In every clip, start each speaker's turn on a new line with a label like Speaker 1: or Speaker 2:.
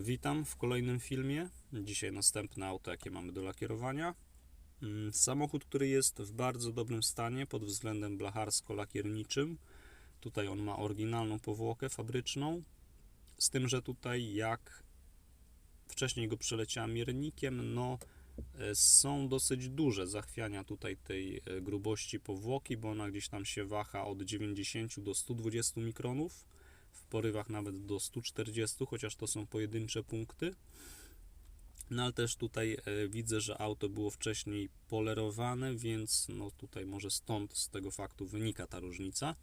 Speaker 1: Witam w kolejnym filmie. Dzisiaj następne auto, jakie mamy do lakierowania. Mm, Samochód, który jest w bardzo dobrym stanie pod względem blacharsko-lakierniczym. Tutaj on ma oryginalną powłokę fabryczną. Z tym, że tutaj jak wcześniej go przeleciałem miernikiem, no e, są dosyć duże zachwiania tutaj tej e, grubości powłoki, bo ona gdzieś tam się waha od 90 do 120 mikronów w porywach nawet do 140, chociaż to są pojedyncze punkty. No ale też tutaj e, widzę, że auto było wcześniej polerowane, więc no tutaj może stąd z tego faktu wynika ta różnica.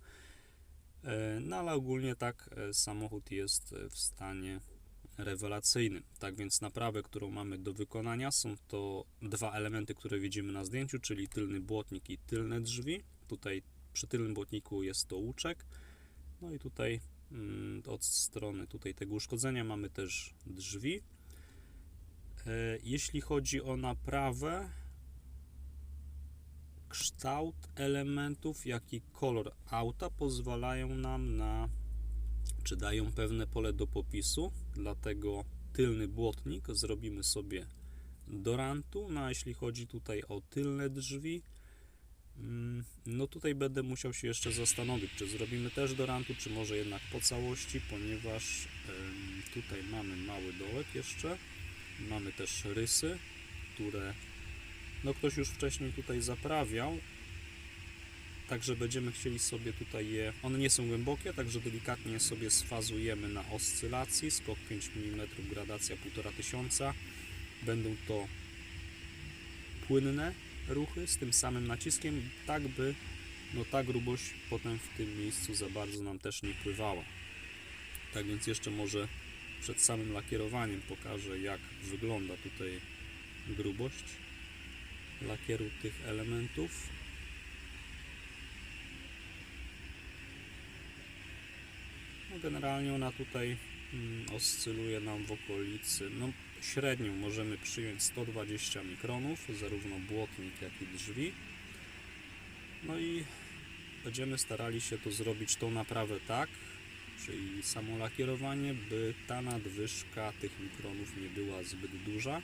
Speaker 1: E, No ale ogólnie tak e, samochód jest w stanie rewelacyjnym. Tak więc naprawę, którą mamy do wykonania są to dwa elementy, które widzimy na zdjęciu, czyli tylny błotnik i tylne drzwi. Tutaj przy tylnym błotniku jest to łuczek. No i tutaj od strony tutaj tego uszkodzenia mamy też drzwi. E, Jeśli chodzi o naprawę, kształt elementów, jak i kolor auta pozwalają nam na, czy dają pewne pole do popisu, dlatego tylny błotnik zrobimy sobie do rantu, no a jeśli chodzi tutaj o tylne drzwi, mm, no tutaj będę musiał się jeszcze zastanowić, czy zrobimy też do rantu, czy może jednak po całości, ponieważ tutaj mamy mały dołek jeszcze, mamy też rysy, które no ktoś już wcześniej tutaj zaprawiał, także będziemy chcieli sobie tutaj je, one nie są głębokie, także delikatnie sobie sfazujemy na oscylacji, skok 5 mm, gradacja 1500, będą to płynne ruchy z tym samym naciskiem, tak by no ta grubość potem w tym miejscu za bardzo nam też nie pływała. Tak więc jeszcze może przed samym lakierowaniem pokażę jak wygląda tutaj grubość lakieru tych elementów. No generalnie ona tutaj mm, oscyluje nam w okolicy, no średnią możemy przyjąć 120 mikronów, zarówno błotnik jak i drzwi. No i będziemy starali się to zrobić tą naprawę tak, czyli samo lakierowanie, by ta nadwyżka tych mikronów nie była zbyt duża.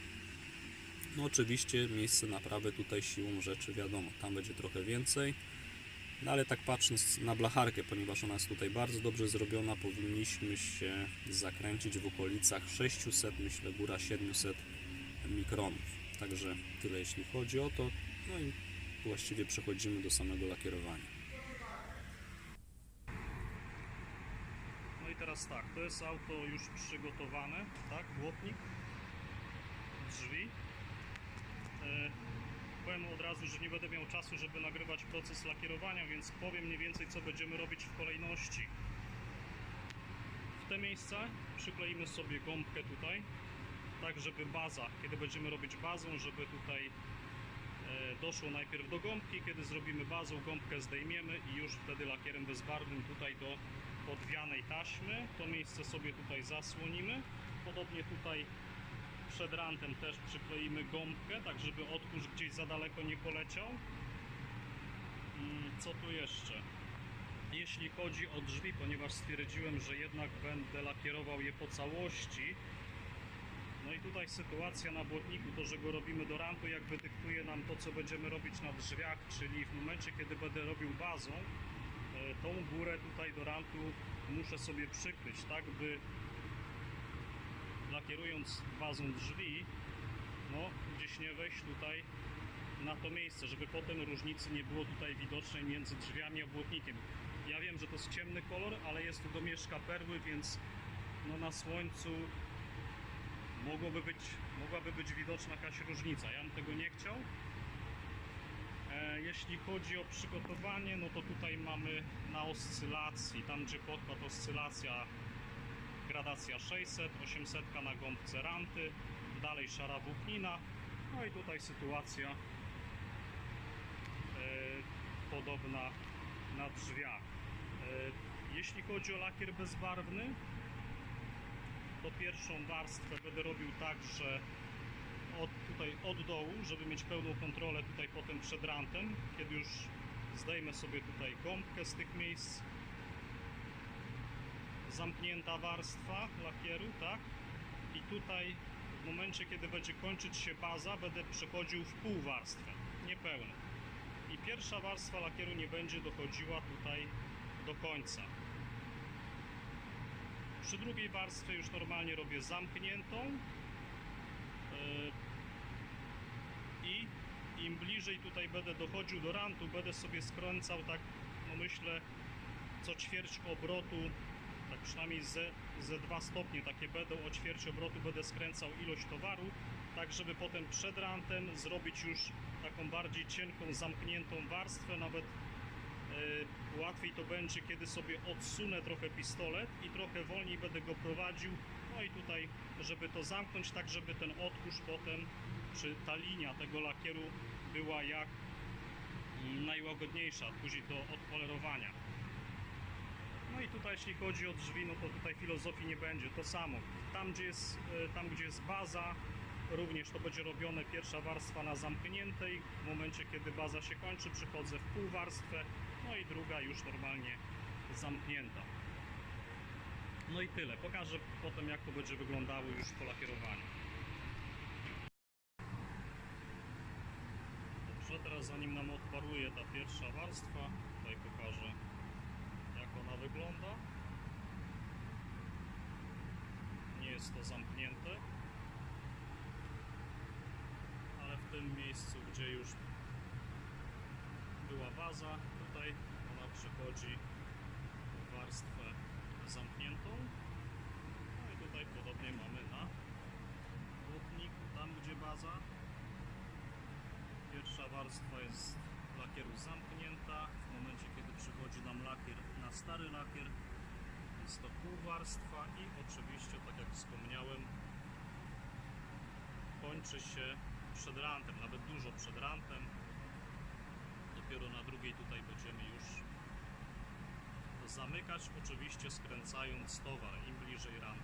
Speaker 1: No oczywiście miejsce naprawy tutaj siłą rzeczy wiadomo, tam będzie trochę więcej. No ale tak patrząc na blacharkę, ponieważ ona jest tutaj bardzo dobrze zrobiona, powinniśmy się zakręcić w okolicach 600, myślę góra 700 mikronów. Także tyle jeśli chodzi o to. No i właściwie przechodzimy do samego lakierowania. No i teraz tak, to jest auto już przygotowane, tak, błotnik, drzwi. E, powiem od razu, że nie będę miał czasu, żeby nagrywać proces lakierowania, więc powiem mniej więcej, co będziemy robić w kolejności. W te miejsca przykleimy sobie gąbkę tutaj, tak żeby baza, kiedy będziemy robić bazą, żeby tutaj e, doszło najpierw do gąbki, kiedy zrobimy bazą, gąbkę zdejmiemy i już wtedy lakierem bezbarwnym tutaj do podwianej taśmy. To miejsce sobie tutaj zasłonimy. Podobnie tutaj przed rantem też przykleimy gąbkę, tak żeby odkurz gdzieś za daleko nie poleciał. Mm, Co tu jeszcze? Jeśli chodzi o drzwi, ponieważ stwierdziłem, że jednak będę lakierował je po całości, no i tutaj sytuacja na błotniku, to że go robimy do rantu, jakby dyktuje nam to, co będziemy robić na drzwiach, czyli w momencie, kiedy będę robił bazą, e, tą górę tutaj do rantu muszę sobie przykryć, tak by lakierując bazą drzwi, no gdzieś nie wejść tutaj na to miejsce, żeby potem różnicy nie było tutaj widocznej między drzwiami a błotnikiem. Ja wiem, że to jest ciemny kolor, ale jest tu domieszka perły, więc no na słońcu mogłoby być, mogłaby być widoczna jakaś różnica. Ja bym tego nie chciał. E, Jeśli chodzi o przygotowanie, no to tutaj mamy na oscylacji, tam gdzie podkład oscylacja gradacja 600, 800 na gąbce ranty, dalej szara włóknina, no i tutaj sytuacja e, podobna na drzwiach. E, jeśli chodzi o lakier bezbarwny, to pierwszą warstwę będę robił tak, że od, tutaj od dołu, żeby mieć pełną kontrolę tutaj potem przed rantem, kiedy już zdejmę sobie tutaj gąbkę z tych miejsc, zamknięta warstwa lakieru, tak?
Speaker 2: i tutaj w momencie, kiedy będzie kończyć się baza, będę przechodził w pół warstwę, nie pełną. I pierwsza warstwa lakieru nie będzie dochodziła tutaj do końca. Przy drugiej warstwie już normalnie robię zamkniętą. Yy, I im bliżej tutaj będę dochodził do rantu, będę sobie skręcał tak, no myślę, co ćwierć obrotu, tak przynajmniej ze, ze dwa stopnie takie będą, o ćwierć obrotu będę skręcał ilość towaru, tak żeby potem przed rantem zrobić już taką bardziej cienką, zamkniętą warstwę, nawet e, łatwiej to będzie, kiedy sobie odsunę trochę pistolet i trochę wolniej będę go prowadził. No i tutaj, żeby to zamknąć, tak żeby ten odkurz potem, czy ta linia tego lakieru była jak mm, najłagodniejsza, później do odpolerowania. No i tutaj jeśli chodzi o drzwi, no to tutaj filozofii nie będzie, to samo. Tam gdzie jest, e, tam, gdzie jest baza, również to będzie robione pierwsza warstwa na zamkniętej. W momencie kiedy baza się kończy, przychodzę w pół warstwę, no i druga już normalnie zamknięta. No i tyle. Pokażę potem jak to będzie wyglądało już po lakierowaniu. Dobrze, teraz zanim nam odparuje ta pierwsza warstwa, tutaj pokażę wygląda. Nie jest to zamknięte, ale w tym miejscu, gdzie już była baza, tutaj ona przechodzi w warstwę zamkniętą. No i tutaj podobnie mamy na błotniku, tam gdzie baza. Pierwsza warstwa jest lakieru zamknięta. W momencie, kiedy przychodzi nam lakier na stary lakier, jest to pół warstwa i oczywiście, tak jak wspomniałem, kończy się przed rantem, nawet dużo przed rantem. Dopiero na drugiej tutaj będziemy już zamykać, oczywiście skręcając towar im bliżej rantu.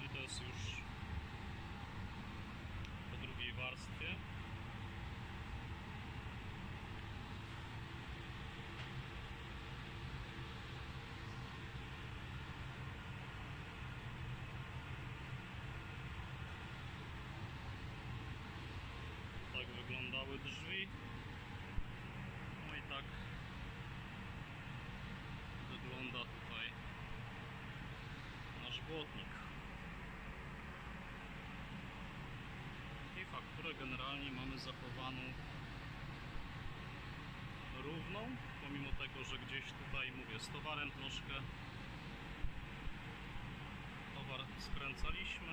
Speaker 2: No to jest już po drugiej warstwie. Tak wyglądały drzwi. No i tak wygląda tutaj nasz błotnik. I fakturę generalnie mamy zachowaną równą, pomimo tego, że gdzieś tutaj mówię z towarem troszkę towar skręcaliśmy.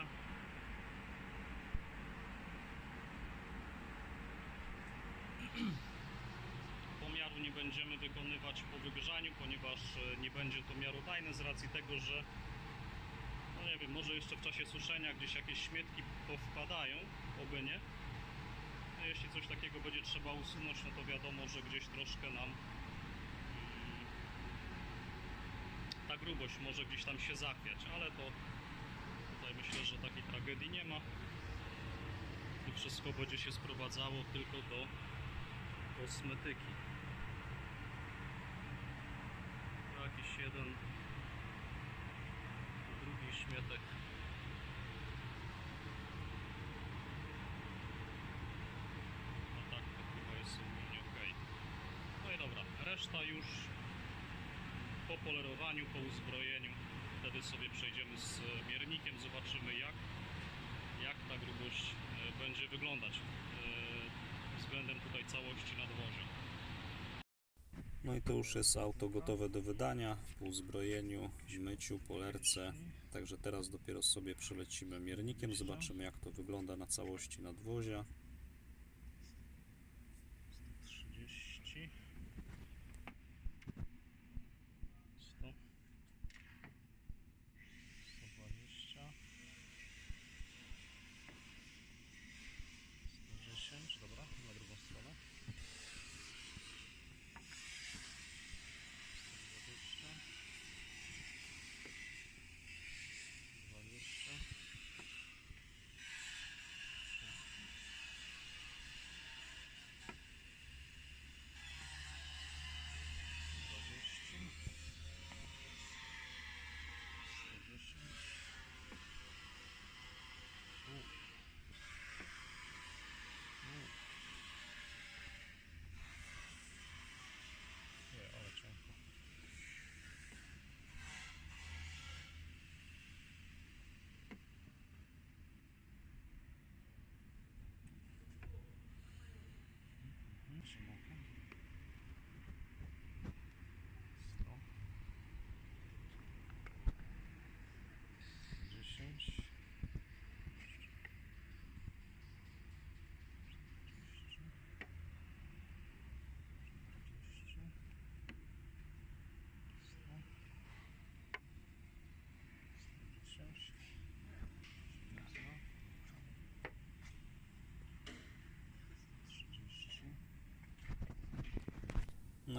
Speaker 2: Pomiaru nie będziemy wykonywać po wygrzaniu, ponieważ e, nie będzie to miarodajne z racji tego, że no nie wiem, może jeszcze w czasie suszenia gdzieś jakieś śmietki powpadają, oby nie. A jeśli coś takiego będzie trzeba usunąć, no to wiadomo, że gdzieś troszkę nam mm, ta grubość może gdzieś tam się zachwiać, ale to tutaj myślę, że takiej tragedii nie ma. I wszystko będzie się sprowadzało tylko do kosmetyki. Jakiś jeden, drugi śmietek. No tak, to chyba jest ogólnie ok. No i dobra, reszta już po polerowaniu, po uzbrojeniu. Wtedy sobie przejdziemy z miernikiem, zobaczymy jak, jak ta grubość e, będzie wyglądać e, względem tutaj całości nadwozia. No i to już jest auto gotowe do wydania po uzbrojeniu, myciu, polerce. Także teraz dopiero sobie przelecimy miernikiem, zobaczymy jak to wygląda na całości nadwozia. 130 100 120 110, dobra, na drugą stronę 120 20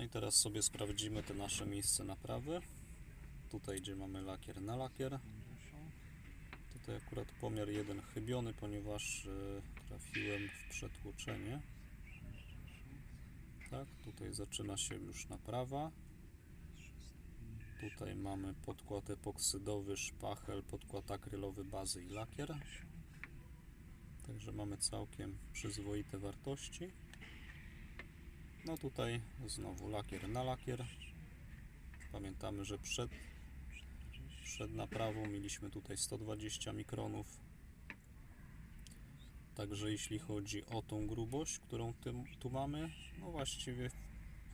Speaker 1: i teraz sobie sprawdzimy te nasze miejsce naprawy. Tutaj, gdzie mamy lakier na lakier. Tutaj akurat pomiar jeden chybiony, ponieważ e, trafiłem w przetłoczenie. Tak, tutaj zaczyna się już naprawa. Tutaj mamy podkład epoksydowy, szpachel, podkład akrylowy, bazy i lakier. Także mamy całkiem przyzwoite wartości. No tutaj znowu lakier na lakier. Pamiętamy, że przed, przed naprawą mieliśmy tutaj 120 mikronów. Także jeśli chodzi o tą grubość, którą tu mamy, no właściwie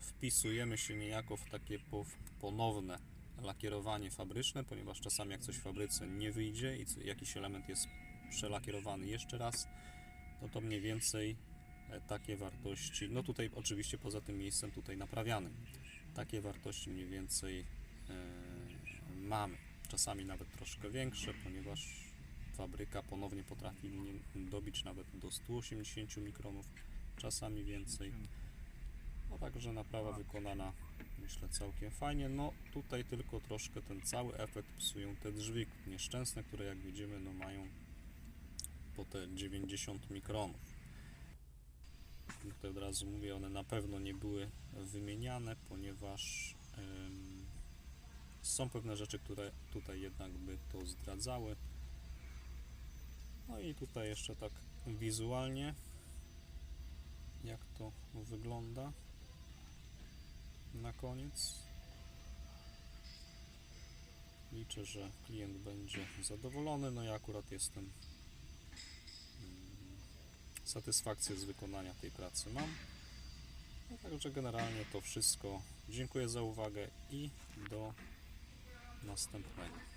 Speaker 1: wpisujemy się niejako w takie po- ponowne lakierowanie fabryczne, ponieważ czasami jak coś w fabryce nie wyjdzie i jakiś element jest przelakierowany jeszcze raz, no to mniej więcej takie wartości, no tutaj oczywiście poza tym miejscem tutaj naprawianym, takie wartości mniej więcej e, mamy. Czasami nawet troszkę większe, ponieważ fabryka ponownie potrafi dobić nawet do 180 mikronów, czasami więcej. No także naprawa wykonana myślę całkiem fajnie. No tutaj tylko troszkę ten cały efekt psują te drzwi nieszczęsne, które jak widzimy no mają po te 90 mikronów. Tutaj od razu mówię, one na pewno nie były wymieniane, ponieważ są pewne rzeczy, które tutaj jednak by to zdradzały. No i tutaj jeszcze tak wizualnie jak to wygląda na koniec. Liczę, że klient będzie zadowolony. No ja akurat jestem satysfakcję z wykonania tej pracy mam. No także generalnie to wszystko. Dziękuję za uwagę i do następnego.